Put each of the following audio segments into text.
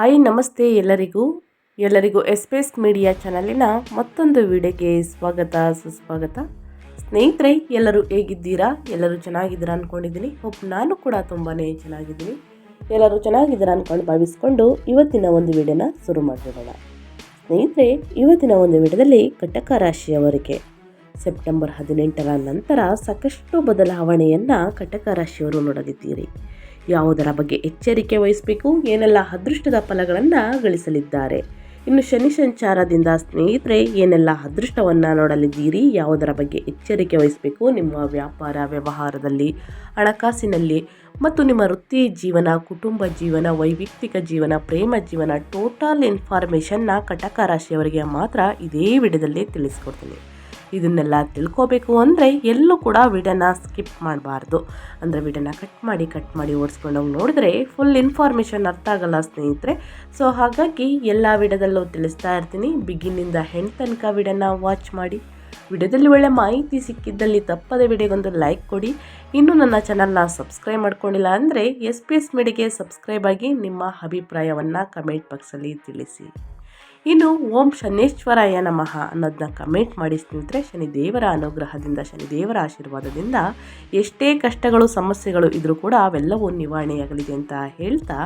Hi, ನಮಸ್ತೆ ಎಲ್ಲರಿಗೂ. ಎಲ್ಲರಿಗೂ ಎಸ್ಪೇಸ್ ಮೀಡಿಯಾ ಚಾನಲಿನ ಮತ್ತೊಂದು ವಿಡಿಯೋಗೆ ಸ್ವಾಗತ, ಸುಸ್ವಾಗತ. ಸ್ನೇಹಿತರೆ, ಎಲ್ಲರೂ ಹೇಗಿದ್ದೀರಾ? ಎಲ್ಲರೂ ಚೆನ್ನಾಗಿದ್ದೀರಾ ಅಂದ್ಕೊಂಡಿದ್ದೀನಿ ಹೋಪ್ ನಾನು ಕೂಡ ತುಂಬಾ ಚೆನ್ನಾಗಿದ್ದೀನಿ. ಎಲ್ಲರೂ ಚೆನ್ನಾಗಿದ್ದೀರಾ ಅಂದ್ಕೊಂಡು ಭಾವಿಸ್ಕೊಂಡು ಇವತ್ತಿನ ಒಂದು ವಿಡಿಯೋನ ಶುರು ಮಾಡಿರೋಣ ಸ್ನೇಹಿತರೆ, ಇವತ್ತಿನ ಒಂದು ವಿಡಿಯೋದಲ್ಲಿ ಕಟಕ ರಾಶಿಯವರಿಗೆ ಸೆಪ್ಟೆಂಬರ್ ಹದಿನೆಂಟರ ನಂತರ ಸಾಕಷ್ಟು ಬದಲಾವಣೆಯನ್ನು ಕಟಕ ರಾಶಿಯವರು ನೋಡಲಿದ್ದೀರಿ. ಯಾವುದರ ಬಗ್ಗೆ ಎಚ್ಚರಿಕೆ ವಹಿಸಬೇಕು, ಏನೆಲ್ಲ ಅದೃಷ್ಟದ ಫಲಗಳನ್ನು ಗಳಿಸಲಿದ್ದಾರೆ. ಇನ್ನು ಶನಿ ಸಂಚಾರದಿಂದ ಸ್ನೇಹಿತರೆ, ಏನೆಲ್ಲ ಅದೃಷ್ಟವನ್ನು ನೋಡಲಿದ್ದೀರಿ, ಯಾವುದರ ಬಗ್ಗೆ ಎಚ್ಚರಿಕೆ ವಹಿಸಬೇಕು, ನಿಮ್ಮ ವ್ಯಾಪಾರ ವ್ಯವಹಾರದಲ್ಲಿ, ಹಣಕಾಸಿನಲ್ಲಿ, ಮತ್ತು ನಿಮ್ಮ ವೃತ್ತಿ ಜೀವನ, ಕುಟುಂಬ ಜೀವನ, ವೈಯಕ್ತಿಕ ಜೀವನ, ಪ್ರೇಮ ಜೀವನ ಟೋಟಲ್ ಇನ್ಫಾರ್ಮೇಷನ್ನ ಕಟಕ ರಾಶಿಯವರಿಗೆ ಮಾತ್ರ ಇದೇ ವಿಡಿಯೋದಲ್ಲಿ ತಿಳಿಸ್ಕೊಡ್ತೀನಿ. ಇದನ್ನೆಲ್ಲ ತಿಳ್ಕೋಬೇಕು ಅಂದರೆ ಎಲ್ಲೂ ಕೂಡ ವಿಡಿಯೋನ ಸ್ಕಿಪ್ ಮಾಡಬಾರ್ದು. ಅಂದರೆ ವಿಡಿಯೋನ ಕಟ್ ಮಾಡಿ ಕಟ್ ಮಾಡಿ ಓಡಿಸ್ಕೊಂಡೋಗಿ ನೋಡಿದ್ರೆ ಫುಲ್ ಇನ್ಫಾರ್ಮೇಷನ್ ಅರ್ಥ ಆಗಲ್ಲ ಸ್ನೇಹಿತರೆ. ಸೊ ಹಾಗಾಗಿ ಎಲ್ಲ ವಿಡದಲ್ಲೂ ತಿಳಿಸ್ತಾ ಇರ್ತೀನಿ. ಬಿಗಿನಿಂದ ಹೆಣ್ ತನಕ ವಿಡಿಯೋನ ವಾಚ್ ಮಾಡಿ. ವಿಡಿಯೋದಲ್ಲಿ ಒಳ್ಳೆ ಮಾಹಿತಿ ಸಿಕ್ಕಿದ್ದಲ್ಲಿ ತಪ್ಪದೆ ವಿಡಿಯೋಗೊಂದು ಲೈಕ್ ಕೊಡಿ. ಇನ್ನೂ ನನ್ನ ಚಾನಲ್ನ ಸಬ್ಸ್ಕ್ರೈಬ್ ಮಾಡ್ಕೊಂಡಿಲ್ಲ ಅಂದರೆ ಎಸ್ ಪಿ ಎಸ್ ಮೀಡಿಗೆ ಸಬ್ಸ್ಕ್ರೈಬ್ ಆಗಿ ನಿಮ್ಮ ಅಭಿಪ್ರಾಯವನ್ನು ಕಮೆಂಟ್ ಬಾಕ್ಸಲ್ಲಿ ತಿಳಿಸಿ. ಇನ್ನು ಓಂ ಶನೇಶ್ವರಾಯ ನಮಃ ಅನ್ನೋದನ್ನ ಕಮೆಂಟ್ ಮಾಡಿ ಸ್ನೇಹಿತರೆ, ಶನಿದೇವರ ಅನುಗ್ರಹದಿಂದ, ಶನಿದೇವರ ಆಶೀರ್ವಾದದಿಂದ ಎಷ್ಟೇ ಕಷ್ಟಗಳು, ಸಮಸ್ಯೆಗಳು ಇದ್ರೂ ಕೂಡ ಅವೆಲ್ಲವೂ ನಿವಾರಣೆಯಾಗಲಿದೆ ಅಂತ ಹೇಳ್ತಾ,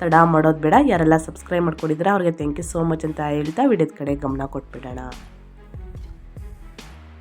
ತಡ ಮಾಡೋದು ಬೇಡ. ಯಾರೆಲ್ಲ ಸಬ್ಸ್ಕ್ರೈಬ್ ಮಾಡ್ಕೊಂಡಿದ್ರೆ ಅವ್ರಿಗೆ ಥ್ಯಾಂಕ್ ಯು ಸೋ ಮಚ್ ಅಂತ ಹೇಳ್ತಾ, ವಿಡಿಯೋದ ಕಡೆ ಗಮನ ಕೊಟ್ಬಿಡೋಣ.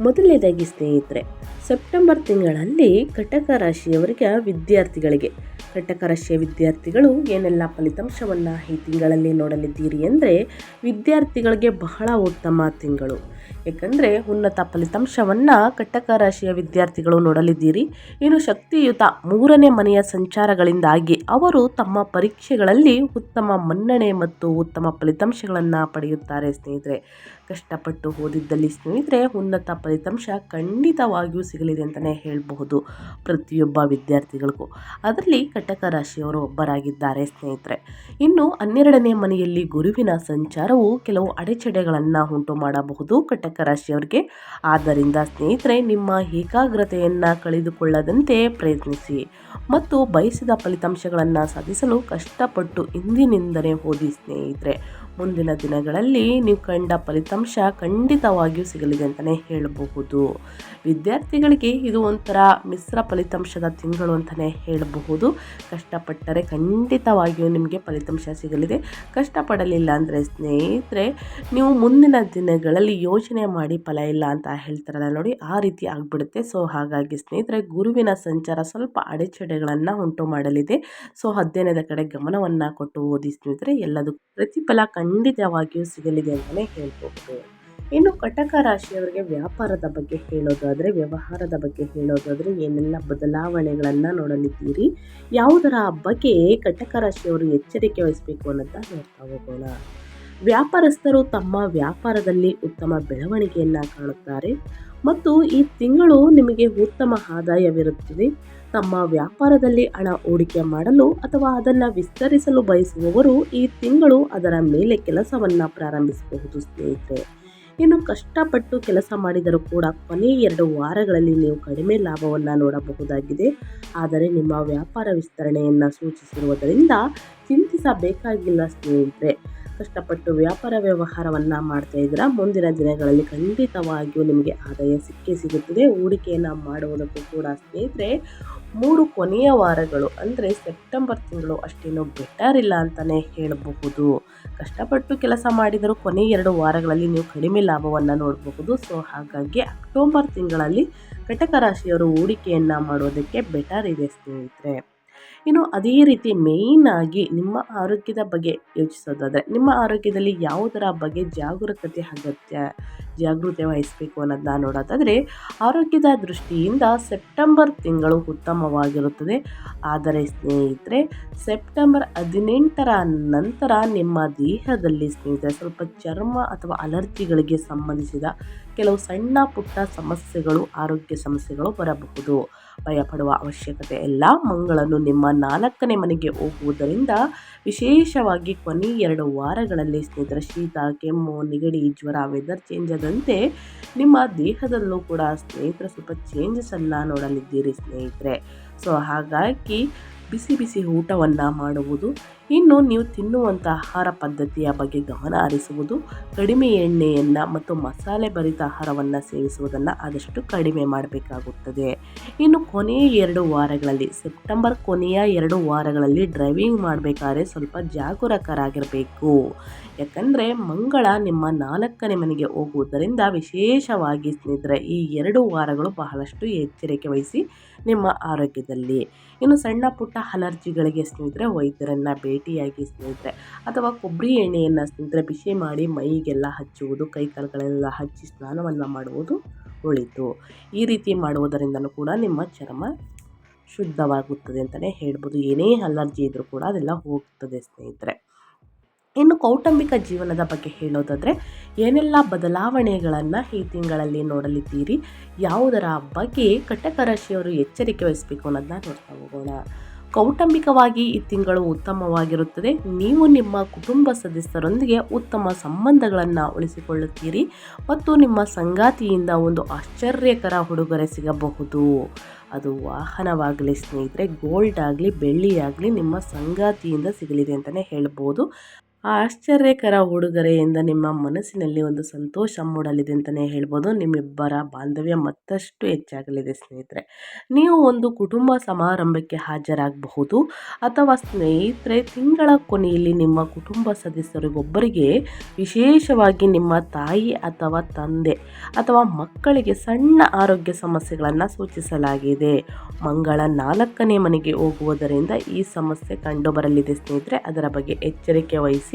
ಮೊದಲನೇದಾಗಿ ಸ್ನೇಹಿತರೆ, ಸೆಪ್ಟೆಂಬರ್ ತಿಂಗಳಲ್ಲಿ ಕಟಕ ರಾಶಿಯವರಿಗೆ ವಿದ್ಯಾರ್ಥಿಗಳಿಗೆ ಕಟಕ ರಾಶಿಯ ವಿದ್ಯಾರ್ಥಿಗಳು ಏನೆಲ್ಲ ಫಲಿತಾಂಶವನ್ನು ಈ ತಿಂಗಳಲ್ಲಿ ನೋಡಲಿದ್ದೀರಿ ಅಂದರೆ ವಿದ್ಯಾರ್ಥಿಗಳಿಗೆ ಬಹಳ ಉತ್ತಮ ತಿಂಗಳು. ಏಕೆಂದರೆ ಉನ್ನತ ಫಲಿತಾಂಶವನ್ನು ಕಟಕ ರಾಶಿಯ ವಿದ್ಯಾರ್ಥಿಗಳು ನೋಡಲಿದ್ದೀರಿ. ಇನ್ನು ಶಕ್ತಿಯುತ ಮೂರನೇ ಮನೆಯ ಸಂಚಾರಗಳಿಂದಾಗಿ ಅವರು ತಮ್ಮ ಪರೀಕ್ಷೆಗಳಲ್ಲಿ ಉತ್ತಮ ಮನ್ನಣೆ ಮತ್ತು ಉತ್ತಮ ಫಲಿತಾಂಶಗಳನ್ನು ಪಡೆಯುತ್ತಾರೆ ಸ್ನೇಹಿತರೆ. ಕಷ್ಟಪಟ್ಟು ಓದಿದ್ದಲ್ಲಿ ಸ್ನೇಹಿತರೆ ಉನ್ನತ ಫಲಿತಾಂಶ ಖಂಡಿತವಾಗಿಯೂ ಸಿಗಲಿದೆ ಅಂತಲೇ ಹೇಳಬಹುದು ಪ್ರತಿಯೊಬ್ಬ ವಿದ್ಯಾರ್ಥಿಗಳಿಗೂ. ಅದರಲ್ಲಿ ಕಟಕ ರಾಶಿಯವರು ಒಬ್ಬರಾಗಿದ್ದಾರೆ ಸ್ನೇಹಿತರೆ. ಇನ್ನು ಹನ್ನೆರಡನೇ ಮನೆಯಲ್ಲಿ ಗುರುವಿನ ಸಂಚಾರವು ಕೆಲವು ಅಡೆಚಡೆಗಳನ್ನು ಉಂಟು ಮಾಡಬಹುದು. ಕಟಕ ರಾಶಿಯವರಿಗೆ ಆದ್ದರಿಂದ ಸ್ನೇಹಿತರೆ, ನಿಮ್ಮ ಏಕಾಗ್ರತೆಯನ್ನು ಕಳೆದುಕೊಳ್ಳದಂತೆ ಪ್ರಯತ್ನಿಸಿ ಮತ್ತು ಬಯಸಿದ ಫಲಿತಾಂಶಗಳನ್ನು ಸಾಧಿಸಲು ಕಷ್ಟಪಟ್ಟು ಇಂದಿನಿಂದಲೇ ಓದಿ ಸ್ನೇಹಿತರೆ. ಮುಂದಿನ ದಿನಗಳಲ್ಲಿ ನೀವು ಕಂಡ ಫಲಿತಾಂಶ ಖಂಡಿತವಾಗಿಯೂ ಸಿಗಲಿದೆ ಅಂತಲೇ ಹೇಳಬಹುದು. ವಿದ್ಯಾರ್ಥಿಗಳಿಗೆ ಇದು ಒಂಥರ ಮಿಶ್ರ ಫಲಿತಾಂಶದ ತಿಂಗಳು ಅಂತಲೇ ಹೇಳಬಹುದು. ಕಷ್ಟಪಟ್ಟರೆ ಖಂಡಿತವಾಗಿಯೂ ನಿಮಗೆ ಫಲಿತಾಂಶ ಸಿಗಲಿದೆ. ಕಷ್ಟಪಡಲಿಲ್ಲ ಅಂದರೆ ಸ್ನೇಹಿತರೆ, ನೀವು ಮುಂದಿನ ದಿನಗಳಲ್ಲಿ ಯೋಚನೆ ಮಾಡಿ ಫಲ ಇಲ್ಲ ಅಂತ ಹೇಳ್ತಾರಲ್ಲ ನೋಡಿ, ಆ ರೀತಿ ಆಗಿಬಿಡುತ್ತೆ. ಸೊ, ಹಾಗಾಗಿ ಸ್ನೇಹಿತರೆ, ಗುರುವಿನ ಸಂಚಾರ ಸ್ವಲ್ಪ ಅಡೆಚಡೆಗಳನ್ನು ಉಂಟು ಮಾಡಲಿದೆ. ಸೊ, ಅಧ್ಯಯನದ ಕಡೆ ಗಮನವನ್ನು ಕೊಟ್ಟು ಓದಿ ಸ್ನೇಹಿತರೆ, ಎಲ್ಲದಕ್ಕೂ ಪ್ರತಿಫಲ ಖಂಡಿತವಾಗಿಯೂ ಸಿಗಲಿದೆ ಅಂತಲೇ ಹೇಳ್ಬಹುದು ಇನ್ನು ಕಟಕ ರಾಶಿಯವರಿಗೆ ವ್ಯಾಪಾರದ ಬಗ್ಗೆ ಹೇಳೋದಾದರೆ, ವ್ಯವಹಾರದ ಬಗ್ಗೆ ಹೇಳೋದಾದರೆ ಏನೆಲ್ಲ ಬದಲಾವಣೆಗಳನ್ನು ನೋಡಲಿದ್ದೀರಿ? ಯಾವುದರ ಬಗ್ಗೆ ಕಟಕ ರಾಶಿಯವರು ಎಚ್ಚರಿಕೆ ವಹಿಸಬೇಕು ಅನ್ನೋದನ್ನ ನೋಡ್ತಾ ಹೋಗೋಣ. ವ್ಯಾಪಾರಸ್ಥರು ತಮ್ಮ ವ್ಯಾಪಾರದಲ್ಲಿ ಉತ್ತಮ ಬೆಳವಣಿಗೆಯನ್ನು ಕಾಣುತ್ತಾರೆ ಮತ್ತು ಈ ತಿಂಗಳು ನಿಮಗೆ ಉತ್ತಮ ಆದಾಯವಿರುತ್ತದೆ. ತಮ್ಮ ವ್ಯಾಪಾರದಲ್ಲಿ ಹಣ ಹೂಡಿಕೆ ಮಾಡಲು ಅಥವಾ ಅದನ್ನು ವಿಸ್ತರಿಸಲು ಬಯಸುವವರು ಈ ತಿಂಗಳು ಅದರ ಮೇಲೆ ಕೆಲಸವನ್ನು ಪ್ರಾರಂಭಿಸಬಹುದು ಸ್ನೇಹಿತರೆ. ಇನ್ನು ಕಷ್ಟಪಟ್ಟು ಕೆಲಸ ಮಾಡಿದರೂ ಕೂಡ ಕೊನೆ ಎರಡು ವಾರಗಳಲ್ಲಿ ನೀವು ಕಡಿಮೆ ಲಾಭವನ್ನು ನೋಡಬಹುದಾಗಿದೆ. ಆದರೆ ನಿಮ್ಮ ವ್ಯಾಪಾರ ವಿಸ್ತರಣೆಯನ್ನು ಸೂಚಿಸಿರುವುದರಿಂದ ಚಿಂತಿಸಬೇಕಾಗಿಲ್ಲ ಸ್ನೇಹಿತರೆ. ಕಷ್ಟಪಟ್ಟು ವ್ಯಾಪಾರ ವ್ಯವಹಾರವನ್ನು ಮಾಡ್ತಾ ಇದ್ದೀರಾ ಮುಂದಿನ ದಿನಗಳಲ್ಲಿ ಖಂಡಿತವಾಗಿಯೂ ನಿಮಗೆ ಆದಾಯ ಸಿಕ್ಕೇ ಸಿಗುತ್ತದೆ. ಹೂಡಿಕೆಯನ್ನು ಮಾಡುವುದಕ್ಕೂ ಕೂಡ ಸ್ನೇಹಿತರೆ ಮೂರು ಕೊನೆಯ ವಾರಗಳು, ಅಂದರೆ ಸೆಪ್ಟೆಂಬರ್ ತಿಂಗಳು ಅಷ್ಟೇನು ಬೆಟರ್ ಇಲ್ಲ ಅಂತಲೇ ಹೇಳಬಹುದು. ಕಷ್ಟಪಟ್ಟು ಕೆಲಸ ಮಾಡಿದರೂ ಕೊನೆ ಎರಡು ವಾರಗಳಲ್ಲಿ ನೀವು ಕಡಿಮೆ ಲಾಭವನ್ನು ನೋಡಬಹುದು. ಸೊ, ಹಾಗಾಗಿ ಅಕ್ಟೋಬರ್ ತಿಂಗಳಲ್ಲಿ ಕಟಕ ರಾಶಿಯವರು ಹೂಡಿಕೆಯನ್ನು ಮಾಡೋದಕ್ಕೆ ಬೆಟರ್ ಇದೆ ಸ್ನೇಹಿತರೆ. ಇನ್ನು ಅದೇ ರೀತಿ ಮೇಯ್ನಾಗಿ ನಿಮ್ಮ ಆರೋಗ್ಯದ ಬಗ್ಗೆ ಯೋಚಿಸೋದಾದರೆ, ನಿಮ್ಮ ಆರೋಗ್ಯದಲ್ಲಿ ಯಾವುದರ ಬಗ್ಗೆ ಜಾಗರೂಕತೆ ಅಗತ್ಯ, ಜಾಗೃತೆ ವಹಿಸಬೇಕು ಅನ್ನೋದನ್ನ ನೋಡೋದಾದರೆ, ಆರೋಗ್ಯದ ದೃಷ್ಟಿಯಿಂದ ಸೆಪ್ಟೆಂಬರ್ ತಿಂಗಳು ಉತ್ತಮವಾಗಿರುತ್ತದೆ. ಆದರೆ ಸ್ನೇಹಿತರೆ, ಸೆಪ್ಟೆಂಬರ್ ಹದಿನೆಂಟರ ನಂತರ ನಿಮ್ಮ ದೇಹದಲ್ಲಿ ಸ್ನೇಹಿತರೆ, ಸ್ವಲ್ಪ ಚರ್ಮ ಅಥವಾ ಅಲರ್ಜಿಗಳಿಗೆ ಸಂಬಂಧಿಸಿದ ಕೆಲವು ಸಣ್ಣ ಪುಟ್ಟ ಸಮಸ್ಯೆಗಳು, ಆರೋಗ್ಯ ಸಮಸ್ಯೆಗಳು ಬರಬಹುದು. ಭಯಪಡುವ ಅವಶ್ಯಕತೆ ಇಲ್ಲ. ಮಂಗಳನ್ನು ನಿಮ್ಮ ನಾಲ್ಕನೇ ಮನೆಗೆ ಹೋಗುವುದರಿಂದ ವಿಶೇಷವಾಗಿ ಕೊನೆ ಎರಡು ವಾರಗಳಲ್ಲಿ ಸ್ನೇಹಿತರ ಶೀತ, ಕೆಮ್ಮು, ನೆಗಡಿ, ಜ್ವರ ವೆದರ್ ಚೇಂಜ್ ಆದಂತೆ ನಿಮ್ಮ ದೇಹದಲ್ಲೂ ಕೂಡ ಸ್ನೇಹಿತರ ಸ್ವಲ್ಪ ಚೇಂಜಸನ್ನು ನೋಡಲಿದ್ದೀರಿ ಸ್ನೇಹಿತರೆ. ಸೊ ಹಾಗಾಗಿ ಬಿಸಿ ಬಿಸಿ ಊಟವನ್ನು ಮಾಡುವುದು ಇನ್ನು ನೀವು ತಿನ್ನುವಂಥ ಆಹಾರ ಪದ್ಧತಿಯ ಬಗ್ಗೆ ಗಮನ ಹರಿಸುವುದು, ಕಡಿಮೆ ಎಣ್ಣೆಯನ್ನು ಮತ್ತು ಮಸಾಲೆ ಭರಿತ ಆಹಾರವನ್ನು ಸೇವಿಸುವುದನ್ನು ಆದಷ್ಟು ಕಡಿಮೆ ಮಾಡಬೇಕಾಗುತ್ತದೆ. ಇನ್ನು ಕೊನೆಯ ಎರಡು ವಾರಗಳಲ್ಲಿ, ಸೆಪ್ಟೆಂಬರ್ ಕೊನೆಯ ಎರಡು ವಾರಗಳಲ್ಲಿ ಡ್ರೈವಿಂಗ್ ಮಾಡಬೇಕಾದ್ರೆ ಸ್ವಲ್ಪ ಜಾಗರೂಕರಾಗಿರಬೇಕು. ಯಾಕಂದರೆ ಮಂಗಳ ನಿಮ್ಮ ನಾಲ್ಕನೇ ಮನೆಗೆ ಹೋಗುವುದರಿಂದ ವಿಶೇಷವಾಗಿ ಸ್ನೇಹಿತರೆ, ಈ ಎರಡು ವಾರಗಳು ಬಹಳಷ್ಟು ಎಚ್ಚರಿಕೆ ವಹಿಸಿ ನಿಮ್ಮ ಆರೋಗ್ಯದಲ್ಲಿ. ಇನ್ನು ಸಣ್ಣ ಪುಟ್ಟ ಅಲರ್ಜಿಗಳಿಗೆ ಸ್ನೇಹಿತರೆ, ವೈದ್ಯರನ್ನು ಭೇಟಿಯಾಗಿ ಸ್ನೇಹಿತರೆ. ಅಥವಾ ಕೊಬ್ಬರಿ ಎಣ್ಣೆಯನ್ನು ಸ್ನೇಹಿತರೆ ಬಿಸಿ ಮಾಡಿ ಮೈಗೆಲ್ಲ ಹಚ್ಚುವುದು, ಕೈ ಕಾಲುಗಳೆಲ್ಲ ಹಚ್ಚಿ ಸ್ನಾನವನ್ನು ಮಾಡುವುದು ಒಳಿತು. ಈ ರೀತಿ ಮಾಡುವುದರಿಂದಲೂ ಕೂಡ ನಿಮ್ಮ ಚರ್ಮ ಶುದ್ಧವಾಗುತ್ತದೆ ಅಂತಲೇ ಹೇಳ್ಬೋದು. ಏನೇ ಅಲರ್ಜಿ ಇದ್ದರೂ ಕೂಡ ಅದೆಲ್ಲ ಹೋಗ್ತದೆ ಸ್ನೇಹಿತರೆ. ಇನ್ನು ಕೌಟುಂಬಿಕ ಜೀವನದ ಬಗ್ಗೆ ಹೇಳೋದಾದರೆ, ಏನೆಲ್ಲ ಬದಲಾವಣೆಗಳನ್ನು ಈ ತಿಂಗಳಲ್ಲಿ ನೋಡಲಿದ್ದೀರಿ? ಯಾವುದರ ಬಗ್ಗೆ ಕಟಕ ರಾಶಿಯವರು ಎಚ್ಚರಿಕೆ ವಹಿಸಬೇಕು ಅನ್ನೋದನ್ನ ನೋಡ್ತಾ ಹೋಗೋಣ. ಕೌಟುಂಬಿಕವಾಗಿ ಈ ತಿಂಗಳು ಉತ್ತಮವಾಗಿರುತ್ತದೆ. ನೀವು ನಿಮ್ಮ ಕುಟುಂಬ ಸದಸ್ಯರೊಂದಿಗೆ ಉತ್ತಮ ಸಂಬಂಧಗಳನ್ನು ಉಳಿಸಿಕೊಳ್ಳುತ್ತೀರಿ ಮತ್ತು ನಿಮ್ಮ ಸಂಗಾತಿಯಿಂದ ಒಂದು ಆಶ್ಚರ್ಯಕರ ಉಡುಗೊರೆ ಸಿಗಬಹುದು. ಅದು ವಾಹನವಾಗಲಿ ಸ್ನೇಹಿತರೆ ಗೋಲ್ಡ್ ಆಗಲಿ ಬೆಳ್ಳಿಯಾಗಲಿ ನಿಮ್ಮ ಸಂಗಾತಿಯಿಂದ ಸಿಗಲಿದೆ ಅಂತಲೇ ಹೇಳ್ಬೋದು. ಆ ಆಶ್ಚರ್ಯಕರ ಉಡುಗೊರೆಯಿಂದ ನಿಮ್ಮ ಮನಸ್ಸಿನಲ್ಲಿ ಒಂದು ಸಂತೋಷ ಮೂಡಲಿದೆ ಅಂತಲೇ ಹೇಳ್ಬೋದು. ನಿಮ್ಮಿಬ್ಬರ ಬಾಂಧವ್ಯ ಮತ್ತಷ್ಟು ಹೆಚ್ಚಾಗಲಿದೆ ಸ್ನೇಹಿತರೆ. ನೀವು ಒಂದು ಕುಟುಂಬ ಸಮಾರಂಭಕ್ಕೆ ಹಾಜರಾಗಬಹುದು ಅಥವಾ ಸ್ನೇಹಿತರೆ, ತಿಂಗಳ ಕೊನೆಯಲ್ಲಿ ನಿಮ್ಮ ಕುಟುಂಬ ಸದಸ್ಯರಿಗೊಬ್ಬರಿಗೆ ವಿಶೇಷವಾಗಿ ನಿಮ್ಮ ತಾಯಿ ಅಥವಾ ತಂದೆ ಅಥವಾ ಮಕ್ಕಳಿಗೆ ಸಣ್ಣ ಆರೋಗ್ಯ ಸಮಸ್ಯೆಗಳನ್ನು ಸೂಚಿಸಲಾಗಿದೆ. ಮಂಗಳ ನಾಲ್ಕನೇ ಮನೆಗೆ ಹೋಗುವುದರಿಂದ ಈ ಸಮಸ್ಯೆ ಕಂಡುಬರಲಿದೆ ಸ್ನೇಹಿತರೆ. ಅದರ ಬಗ್ಗೆ ಎಚ್ಚರಿಕೆ ವಹಿಸಿ.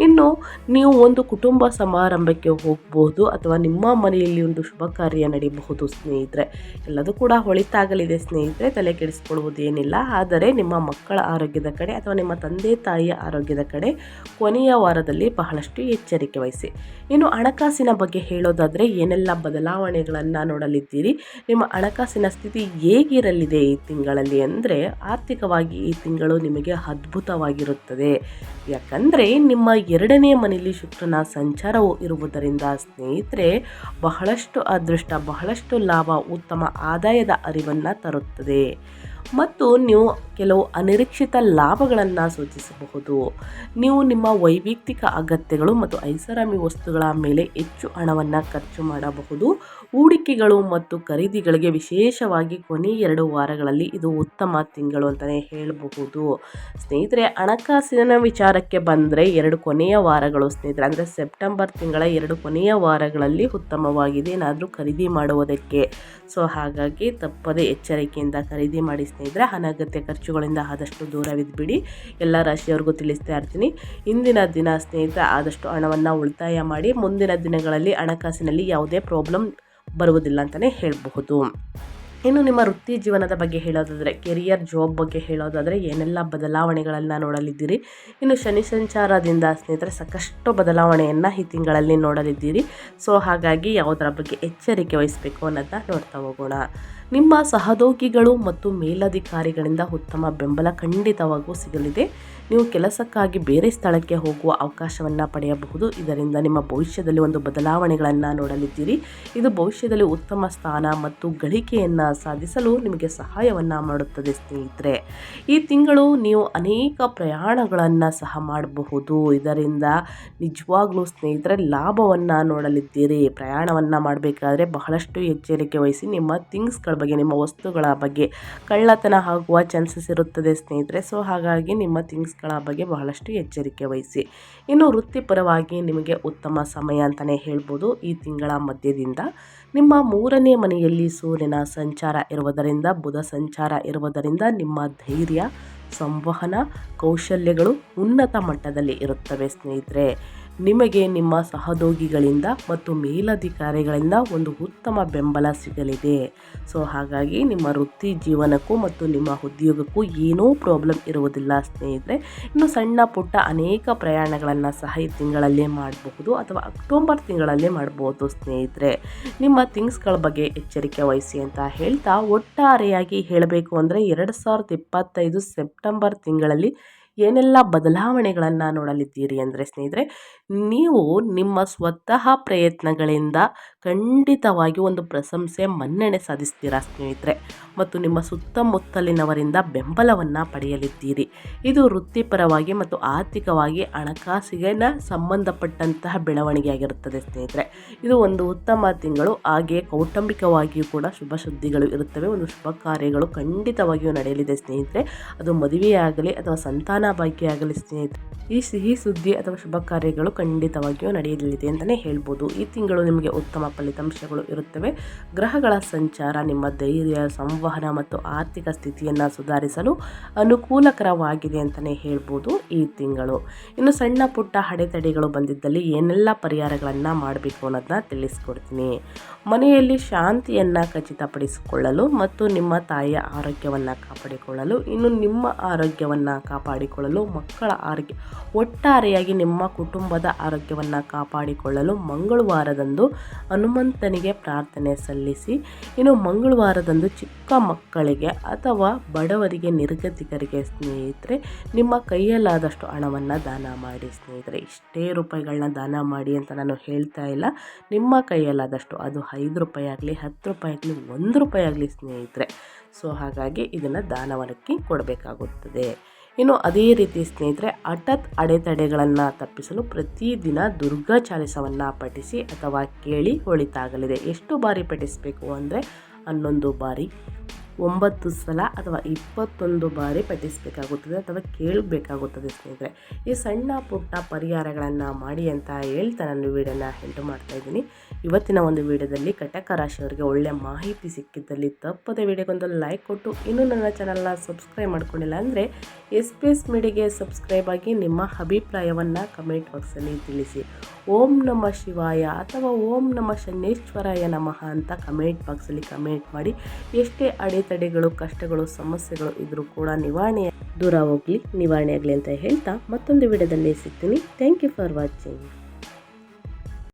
ಇನ್ನು ನೀವು ಒಂದು ಕುಟುಂಬ ಸಮಾರಂಭಕ್ಕೆ ಹೋಗಬಹುದು ಅಥವಾ ನಿಮ್ಮ ಮನೆಯಲ್ಲಿ ಒಂದು ಶುಭ ಕಾರ್ಯ ನಡೆಯಬಹುದು ಸ್ನೇಹಿತರೆ. ಎಲ್ಲದೂ ಕೂಡ ಹೊಳಿತಾಗಲಿದೆ ಸ್ನೇಹಿತರೆ, ತಲೆ ಕೆಡಿಸ್ಕೊಳ್ಳುವುದು ಏನಿಲ್ಲ. ಆದರೆ ನಿಮ್ಮ ಮಕ್ಕಳ ಆರೋಗ್ಯದ ಕಡೆ ಅಥವಾ ನಿಮ್ಮ ತಂದೆ ತಾಯಿಯ ಆರೋಗ್ಯದ ಕಡೆ ಕೊನೆಯ ವಾರದಲ್ಲಿ ಬಹಳಷ್ಟು ಎಚ್ಚರಿಕೆ ವಹಿಸಿ. ಇನ್ನು ಹಣಕಾಸಿನ ಬಗ್ಗೆ ಹೇಳೋದಾದರೆ ಏನೆಲ್ಲ ಬದಲಾವಣೆಗಳನ್ನು ನೋಡಲಿದ್ದೀರಿ? ನಿಮ್ಮ ಹಣಕಾಸಿನ ಸ್ಥಿತಿ ಹೇಗಿರಲಿದೆ ಈ ತಿಂಗಳಲ್ಲಿ? ಅಂದರೆ ಆರ್ಥಿಕವಾಗಿ ಈ ತಿಂಗಳು ನಿಮಗೆ ಅದ್ಭುತವಾಗಿರುತ್ತದೆ. ಯಾಕಂದರೆ ನಿಮ್ಮ ಎರಡನೇ ಮನೆಯಲ್ಲಿ ಶುಕ್ರನ ಸಂಚಾರವು ಇರುವುದರಿಂದ ಸ್ನೇಹಿತರೆ, ಬಹಳಷ್ಟು ಅದೃಷ್ಟ, ಬಹಳಷ್ಟು ಲಾಭ ಉತ್ತಮ ಆದಾಯದ ಅರಿವನ್ನು ತರುತ್ತದೆ. ಮತ್ತು ನೀವು ಕೆಲವು ಅನಿರೀಕ್ಷಿತ ಲಾಭಗಳನ್ನು ಸೂಚಿಸಬಹುದು. ನೀವು ನಿಮ್ಮ ವೈಯಕ್ತಿಕ ಅಗತ್ಯಗಳು ಮತ್ತು ಐಷಾರಾಮಿ ವಸ್ತುಗಳ ಮೇಲೆ ಹೆಚ್ಚು ಹಣವನ್ನು ಖರ್ಚು ಮಾಡಬಹುದು. ಹೂಡಿಕೆಗಳು ಮತ್ತು ಖರೀದಿಗಳಿಗೆ ವಿಶೇಷವಾಗಿ ಕೊನೆ ಎರಡು ವಾರಗಳಲ್ಲಿ ಇದು ಉತ್ತಮ ತಿಂಗಳು ಅಂತಲೇ ಹೇಳಬಹುದು. ಸ್ನೇಹಿತರೆ, ಹಣಕಾಸಿನ ವಿಚಾರಕ್ಕೆ ಬಂದರೆ ಎರಡು ಕೊನೆಯ ವಾರಗಳು ಸ್ನೇಹಿತರೆ. ಅಂದರೆ ಸೆಪ್ಟೆಂಬರ್ ತಿಂಗಳ ಎರಡು ಕೊನೆಯ ವಾರಗಳಲ್ಲಿ ಉತ್ತಮವಾಗಿದೆ. ಏನಾದರೂ ಖರೀದಿ ಮಾಡುವುದಕ್ಕೆ. ಸೊ, ಹಾಗಾಗಿ ತಪ್ಪದೇ ಎಚ್ಚರಿಕೆಯಿಂದ ಖರೀದಿ ಮಾಡಿ ಸ್ನೇಹಿತರೆ. ಅನಗತ್ಯ ಖರ್ಚುಗಳಿಂದ ಆದಷ್ಟು ದೂರವಿದ್ಬಿಡಿ ಎಲ್ಲ ರಾಶಿಯವ್ರಿಗೂ ತಿಳಿಸ್ತಾ ಇರ್ತೀನಿ. ಇಂದಿನ ದಿನ ಸ್ನೇಹಿತರೆ, ಆದಷ್ಟು ಹಣವನ್ನು ಉಳಿತಾಯ ಮಾಡಿ ಮುಂದಿನ ದಿನಗಳಲ್ಲಿ ಹಣಕಾಸಿನಲ್ಲಿ ಯಾವುದೇ ಪ್ರಾಬ್ಲಮ್ ಬರುವುದಿಲ್ಲ ಅಂತಲೇ ಹೇಳಬಹುದು. ಇನ್ನು ನಿಮ್ಮ ವೃತ್ತಿ ಜೀವನದ ಬಗ್ಗೆ ಹೇಳೋದಾದರೆ ಕೆರಿಯರ್ ಜಾಬ್ ಬಗ್ಗೆ ಹೇಳೋದಾದರೆ ಏನೆಲ್ಲ ಬದಲಾವಣೆಗಳನ್ನು ನೋಡಲಿದ್ದೀರಿ? ಇನ್ನು ಶನಿ ಸಂಚಾರದಿಂದ ಸ್ನೇಹಿತರೆ ಸಾಕಷ್ಟು ಬದಲಾವಣೆಯನ್ನು ಈ ತಿಂಗಳಲ್ಲಿ ನೋಡಲಿದ್ದೀರಿ. ಸೊ ಹಾಗಾಗಿ ಯಾವುದರ ಬಗ್ಗೆ ಎಚ್ಚರಿಕೆ ವಹಿಸಬೇಕು ಅನ್ನೋದನ್ನ ನೋಡ್ತಾ ಹೋಗೋಣ. ನಿಮ್ಮ ಸಹೋದ್ಯೋಗಿಗಳು ಮತ್ತು ಮೇಲಧಿಕಾರಿಗಳಿಂದ ಉತ್ತಮ ಬೆಂಬಲ ಖಂಡಿತವಾಗೂ ಸಿಗಲಿದೆ. ನೀವು ಕೆಲಸಕ್ಕಾಗಿ ಬೇರೆ ಸ್ಥಳಕ್ಕೆ ಹೋಗುವ ಅವಕಾಶವನ್ನು ಪಡೆಯಬಹುದು. ಇದರಿಂದ ನಿಮ್ಮ ಭವಿಷ್ಯದಲ್ಲಿ ಒಂದು ಬದಲಾವಣೆಗಳನ್ನು ನೋಡಲಿದ್ದೀರಿ. ಇದು ಭವಿಷ್ಯದಲ್ಲಿ ಉತ್ತಮ ಸ್ಥಾನ ಮತ್ತು ಗಳಿಕೆಯನ್ನು ಸಾಧಿಸಲು ನಿಮಗೆ ಸಹಾಯವನ್ನು ಮಾಡುತ್ತದೆ ಸ್ನೇಹಿತರೆ. ಈ ತಿಂಗಳು ನೀವು ಅನೇಕ ಪ್ರಯಾಣಗಳನ್ನು ಸಹ ಮಾಡಬಹುದು. ಇದರಿಂದ ನಿಜವಾಗ್ಲೂ ಸ್ನೇಹಿತರೆ ಲಾಭವನ್ನು ನೋಡಲಿದ್ದೀರಿ. ಪ್ರಯಾಣವನ್ನು ಮಾಡಬೇಕಾದ್ರೆ ಬಹಳಷ್ಟು ಎಚ್ಚರಿಕೆ ವಹಿಸಿ ನಿಮ್ಮ ಥಿಂಗ್ಸ್ಗಳ ಬಗ್ಗೆ, ನಿಮ್ಮ ವಸ್ತುಗಳ ಬಗ್ಗೆ ಕಳ್ಳತನ ಆಗುವ ಚಾನ್ಸಸ್ ಇರುತ್ತದೆ ಸ್ನೇಹಿತರೆ. ಸೊ, ಹಾಗಾಗಿ ನಿಮ್ಮ ಥಿಂಗ್ಸ್ಗಳ ಬಗ್ಗೆ ಬಹಳಷ್ಟು ಎಚ್ಚರಿಕೆ ವಹಿಸಿ. ಇನ್ನು ವೃತ್ತಿಪರವಾಗಿ ನಿಮಗೆ ಉತ್ತಮ ಸಮಯ ಅಂತಲೇ ಹೇಳ್ಬೋದು. ಈ ತಿಂಗಳ ಮಧ್ಯದಿಂದ ನಿಮ್ಮ ಮೂರನೇ ಮನೆಯಲ್ಲಿ ಸೂರ್ಯನ ಸಂಚಾರ ಇರುವುದರಿಂದ, ಬುಧ ಸಂಚಾರ ಇರುವುದರಿಂದ ನಿಮ್ಮ ಧೈರ್ಯ, ಸಂವಹನ, ಕೌಶಲ್ಯಗಳು ಉನ್ನತ ಮಟ್ಟದಲ್ಲಿ ಇರುತ್ತವೆ ಸ್ನೇಹಿತರೆ. ನಿಮಗೆ ನಿಮ್ಮ ಸಹೋದ್ಯೋಗಿಗಳಿಂದ ಮತ್ತು ಮೇಲಧಿಕಾರಿಗಳಿಂದ ಒಂದು ಉತ್ತಮ ಬೆಂಬಲ ಸಿಗಲಿದೆ. ಸೊ, ಹಾಗಾಗಿ ನಿಮ್ಮ ವೃತ್ತಿ ಜೀವನಕ್ಕೂ ಮತ್ತು ನಿಮ್ಮ ಉದ್ಯೋಗಕ್ಕೂ ಏನೂ ಪ್ರಾಬ್ಲಮ್ ಇರುವುದಿಲ್ಲ ಸ್ನೇಹಿತರೆ. ಇನ್ನು ಸಣ್ಣ ಪುಟ್ಟ ಅನೇಕ ಪ್ರಯಾಣಗಳನ್ನು ಸಹ ಈ ತಿಂಗಳಲ್ಲೇ ಮಾಡಬಹುದು ಅಥವಾ ಅಕ್ಟೋಬರ್ ತಿಂಗಳಲ್ಲೇ ಮಾಡಬಹುದು ಸ್ನೇಹಿತರೆ. ನಿಮ್ಮ ಥಿಂಗ್ಸ್ಗಳ ಬಗ್ಗೆ ಎಚ್ಚರಿಕೆ ವಹಿಸಿ ಅಂತ ಹೇಳ್ತಾ ಒಟ್ಟಾರೆಯಾಗಿ ಹೇಳಬೇಕು ಅಂದರೆ ಎರಡು ಸಾವಿರದ ಇಪ್ಪತ್ತೈದು ಸೆಪ್ಟೆಂಬರ್ ತಿಂಗಳಲ್ಲಿ ಏನೆಲ್ಲ ಬದಲಾವಣೆಗಳನ್ನು ನೋಡಲಿದ್ದೀರಿ ಅಂದರೆ ಸ್ನೇಹಿತರೆ, ನೀವು ನಿಮ್ಮ ಸ್ವತಃ ಪ್ರಯತ್ನಗಳಿಂದ ಖಂಡಿತವಾಗಿ ಒಂದು ಪ್ರಶಂಸೆ ಮನ್ನಣೆ ಸಾಧಿಸ್ತೀರಾ ಸ್ನೇಹಿತರೆ? ಮತ್ತು ನಿಮ್ಮ ಸುತ್ತಮುತ್ತಲಿನವರಿಂದ ಬೆಂಬಲವನ್ನು ಪಡೆಯಲಿದ್ದೀರಿ? ಇದು ವೃತ್ತಿಪರವಾಗಿ ಮತ್ತು ಆರ್ಥಿಕವಾಗಿ ಹಣಕಾಸಿಗೆ ಸಂಬಂಧಪಟ್ಟಂತಹ ಬೆಳವಣಿಗೆಯಾಗಿರುತ್ತದೆ ಸ್ನೇಹಿತರೆ. ಇದು ಒಂದು ಉತ್ತಮ ತಿಂಗಳು, ಹಾಗೆ ಕೌಟುಂಬಿಕವಾಗಿಯೂ ಕೂಡ ಶುಭ ಸುದ್ದಿಗಳು ಇರುತ್ತವೆ. ಒಂದು ಶುಭ ಕಾರ್ಯಗಳು ಖಂಡಿತವಾಗಿಯೂ ನಡೆಯಲಿದೆ ಸ್ನೇಹಿತರೆ. ಅದು ಮದುವೆಯಾಗಲಿ ಅಥವಾ ಸಂತಾನ ಭಾಗ್ಯ ಆಗಲಿ ಸ್ನೇಹಿತ ಈ ಸಿಹಿ, ಸುದ್ದಿ ಅಥವಾ ಶುಭ ಕಾರ್ಯಗಳು ಖಂಡಿತವಾಗಿಯೂ ನಡೆಯಲಿದೆ ಅಂತಲೇ ಹೇಳ್ಬೋದು. ಈ ತಿಂಗಳು ನಿಮಗೆ ಉತ್ತಮ ಫಲಿತಾಂಶಗಳು ಇರುತ್ತವೆ. ಗ್ರಹಗಳ ಸಂಚಾರ, ನಿಮ್ಮ ಧೈರ್ಯ, ಸಂವಹನ ಮತ್ತು ಆರ್ಥಿಕ ಸ್ಥಿತಿಯನ್ನು ಸುಧಾರಿಸಲು ಅನುಕೂಲಕರವಾಗಿದೆ ಅಂತಲೇ ಹೇಳ್ಬೋದು ಈ ತಿಂಗಳು. ಇನ್ನು ಸಣ್ಣ ಪುಟ್ಟ ಅಡೆತಡೆಗಳು ಬಂದಿದ್ದಲ್ಲಿ ಏನೆಲ್ಲ ಪರಿಹಾರಗಳನ್ನು ಮಾಡಬೇಕು ಅನ್ನೋದನ್ನ ತಿಳಿಸ್ಕೊಡ್ತೀನಿ. ಮನೆಯಲ್ಲಿ ಶಾಂತಿಯನ್ನು ಖಚಿತಪಡಿಸಿಕೊಳ್ಳಲು ಮತ್ತು ನಿಮ್ಮ ತಾಯಿಯ ಆರೋಗ್ಯವನ್ನು ಕಾಪಾಡಿಕೊಳ್ಳಲು, ಇನ್ನು ನಿಮ್ಮ ಆರೋಗ್ಯವನ್ನು ಕಾಪಾಡಿಕೊಳ್ಳಲು, ಮಕ್ಕಳ ಆರೋಗ್ಯ, ಒಟ್ಟಾರೆಯಾಗಿ ನಿಮ್ಮ ಕುಟುಂಬದ ಆರೋಗ್ಯವನ್ನು ಕಾಪಾಡಿಕೊಳ್ಳಲು ಮಂಗಳವಾರದಂದು ಹನುಮಂತನಿಗೆ ಪ್ರಾರ್ಥನೆ ಸಲ್ಲಿಸಿ, ಇನ್ನು ಮಂಗಳವಾರದಂದು ಚಿಕ್ಕ ಮಕ್ಕಳಿಗೆ ಅಥವಾ ಬಡವರಿಗೆ, ನಿರ್ಗತಿಕರಿಗೆ ಸ್ನೇಹಿತರೆ, ನಿಮ್ಮ ಕೈಯಲ್ಲಾದಷ್ಟು ಹಣವನ್ನು ದಾನ ಮಾಡಿ ಸ್ನೇಹಿತರೆ. ಇಷ್ಟೇ ರೂಪಾಯಿಗಳನ್ನ ದಾನ ಮಾಡಿ ಅಂತ ನಾನು ಹೇಳ್ತಾ ಇಲ್ಲ. ನಿಮ್ಮ ಕೈಯಲ್ಲಾದಷ್ಟು, ಅದು ಐದು ರೂಪಾಯಿ ಆಗಲಿ, ಹತ್ತು ರೂಪಾಯಿ ಆಗಲಿ, ಒಂದು ರೂಪಾಯಿ ಆಗಲಿ ಸ್ನೇಹಿತರೆ. ಸೊ, ಹಾಗಾಗಿ ಇದನ್ನು ದಾನವನಕ್ಕೆ ಕೊಡಬೇಕಾಗುತ್ತದೆ. ಇನ್ನು ಅದೇ ರೀತಿ ಸ್ನೇಹಿತರೆ, ಹಠತ್ ಅಡೆತಡೆಗಳನ್ನು ತಪ್ಪಿಸಲು ಪ್ರತಿದಿನ ದುರ್ಗಾ ಚಾಲಿಸವನ್ನು ಪಠಿಸಿ ಅಥವಾ ಕೇಳಿ ಒಳಿತಾಗಲಿದೆ. ಎಷ್ಟು ಬಾರಿ ಪಠಿಸಬೇಕು ಅಂದರೆ ಹನ್ನೊಂದು ಬಾರಿ. ಒಂಬತ್ತು ಸಲ ಅಥವಾ ಇಪ್ಪತ್ತೊಂದು ಬಾರಿ ಪಠಿಸಬೇಕಾಗುತ್ತದೆ ಅಥವಾ ಕೇಳಬೇಕಾಗುತ್ತದೆ ಸ್ನೇಹಿತರೆ. ಈ ಸಣ್ಣ ಪುಟ್ಟ ಪರಿಹಾರಗಳನ್ನು ಮಾಡಿ ಅಂತ ಹೇಳ್ತಾ ನಾನು ವಿಡಿಯೋನ ಮಾಡ್ತಾ ಇದ್ದೀನಿ. ಇವತ್ತಿನ ಒಂದು ವಿಡಿಯೋದಲ್ಲಿ ಕಟಕ ರಾಶಿಯವರಿಗೆ ಒಳ್ಳೆಯ ಮಾಹಿತಿ ಸಿಕ್ಕಿದ್ದಲ್ಲಿ ತಪ್ಪದೆ ವಿಡಿಯೋಗೊಂದು ಲೈಕ್ ಕೊಟ್ಟು ಇನ್ನೂ ನನ್ನ ಚಾನಲ್ನ ಸಬ್ಸ್ಕ್ರೈಬ್ ಮಾಡ್ಕೊಂಡಿಲ್ಲ ಅಂದರೆ ಎಸ್ ಪಿ ಎಸ್ ಮೀಡಿಯಾಗೆ ಸಬ್ಸ್ಕ್ರೈಬ್ ಆಗಿ ನಿಮ್ಮ ಅಭಿಪ್ರಾಯವನ್ನು ಕಮೆಂಟ್ ಬಾಕ್ಸಲ್ಲಿ ತಿಳಿಸಿ. ಓಂ ನಮ ಶಿವಾಯ ಅಥವಾ ಓಂ ನಮ ಶನೇಶ್ವರಾಯ ನಮಃ ಅಂತ ಕಮೆಂಟ್ ಬಾಕ್ಸಲ್ಲಿ ಕಮೆಂಟ್ ಮಾಡಿ ಎಷ್ಟೇ ಅಡೆತಡೆಗಳು ಕಷ್ಟಗಳು, ಸಮಸ್ಯೆಗಳು ಇದ್ರೂ ಕೂಡ ನಿವಾರಣೆ ದೂರ ಹೋಗ್ಲಿ. ನಿವಾರಣೆ ಆಗಲಿ ಅಂತ ಹೇಳ್ತಾ ಮತ್ತೊಂದು ವಿಡಿಯೋದಲ್ಲಿ ಸಿಗ್ತೀನಿ. Thank you for watching